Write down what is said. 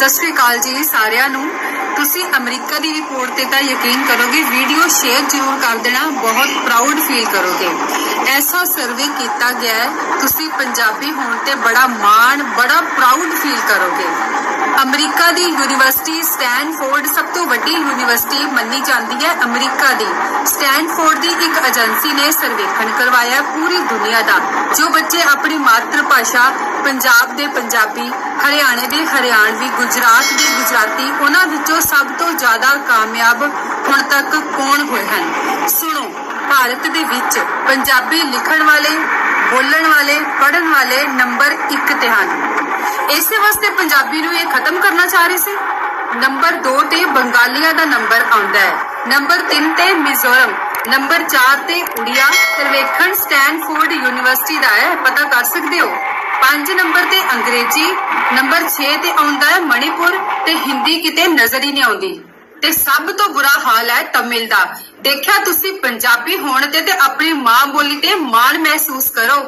ਸਤਿ ਸ਼੍ਰੀ ਅਕਾਲ ਜੀ ਸਾਰਿਆਂ ਨੂੰ। ਤੁਸੀਂ ਅਮਰੀਕਾ ਦੀ ਰਿਪੋਰਟ ਤੇ ਤਾਂ ਯਕੀਨ ਕਰੋਗੇ ਵੀਡੀਓ ਸ਼ੇਅਰ ਜ਼ਰੂਰ ਕਰ ਦੇਣਾ, ਬਹੁਤ ਪ੍ਰਾਊਡ ਫੀਲ ਕਰੋਗੇ। ਐਸਾ ਸਰਵੇ ਕੀਤਾ ਗਿਆ ਹੈ, ਤੁਸੀਂ ਪੰਜਾਬੀ ਹੋਣ ਤੇ ਬੜਾ ਮਾਣ, ਬੜਾ ਪ੍ਰਾਊਡ ਫੀਲ ਕਰੋਗੇ। ਅਮਰੀਕਾ ਦੀ ਯੂਨੀਵਰਸਿਟੀ ਸਟੈਨਫੋਰਡ ਸਭ ਤੋਂ ਵੱਡੀ ਯੂਨੀਵਰਸਿਟੀ ਮੰਨੀ ਜਾਂਦੀ ਹੈ ਅਮਰੀਕਾ ਦੀ। ਸਟੈਨਫੋਰਡ ਦੀ ਇੱਕ ਏਜੰਸੀ ਨੇ ਸਰਵੇਖਣ ਕਰਵਾਇਆ ਪੂਰੀ ਦੁਨੀਆ ਦਾ, ਜੋ ਬੱਚੇ ਆਪਣੀ ਮਾਤਰ ਭਾਸ਼ਾ ਪੰਜਾਬ ਦੇ ਪੰਜਾਬੀ, ਹਰਿਆਣੇ ਦੇ ਹਰਿਆਣਵੀ, ਗੁਜਰਾਤ ਦੇ ਗੁਜਰਾਤੀ, ਉਹਨਾਂ ਵਿੱਚੋਂ ਸਭ ਤੋਂ ਜ਼ਿਆਦਾ ਕਾਮਯਾਬ ਹੁਣ ਤੱਕ ਕੌਣ ਹੋਏ ਹਨ? ਸੁਣੋ, ਭਾਰਤ ਦੇ ਵਿੱਚ ਪੰਜਾਬੀ ਲਿਖਣ ਵਾਲੇ, ਬੋਲਣ ਵਾਲੇ, ਪੜ੍ਹਨ ਵਾਲੇ ਨੰਬਰ 1 ਤੇ ਹਨ। ਇਸੇ ਵਾਸਤੇ ਪੰਜਾਬੀ ਨੂੰ ਇਹ ਖਤਮ ਕਰਨਾ ਚਾਹ ਰਹੇ ਸੀ। ਨੰਬਰ 2 ਤੇ ਬੰਗਾਲੀਆਂ ਦਾ ਨੰਬਰ ਆਉਂਦਾ ਹੈ। ਨੰਬਰ 3 ਤੇ ਮਿਜ਼ੋਰਮ। ਨੰਬਰ 4 ਤੇ ਉੜੀਆ। ਸਰਵੇਖਣ ਸਟੈਨਫੋਰਡ ਯੂਨੀਵਰਸਿਟੀ ਦਾ ਹੈ। ਪਤਾ ਕਰ ਸਕਦੇ ਹੋ? 5 ਨੰਬਰ ਤੇ ਅੰਗਰੇਜ਼ੀ। ਨੰਬਰ 6 ਤੇ ਆਉਂਦਾ ਹੈ ਮਣੀਪੁਰ ਤੇ ਹਿੰਦੀ ਕਿਤੇ ਨਜ਼ਰ ਹੀ ਨਹੀਂ ਆਉਂਦੀ। ਤੇ ਸਭ ਤੋਂ ਬੁਰਾ ਹਾਲ ਹੈ ਤਮਿਲ ਦਾ। ਦੇਖਿਆ ਤੁਸੀਂ ਪੰਜਾਬੀ ਹੋਣ ਤੇ ਤੇ ਆਪਣੀ ਮਾਂ ਬੋਲੀ ਤੇ ਮਾਣ ਮਹਿਸੂਸ ਕਰੋ।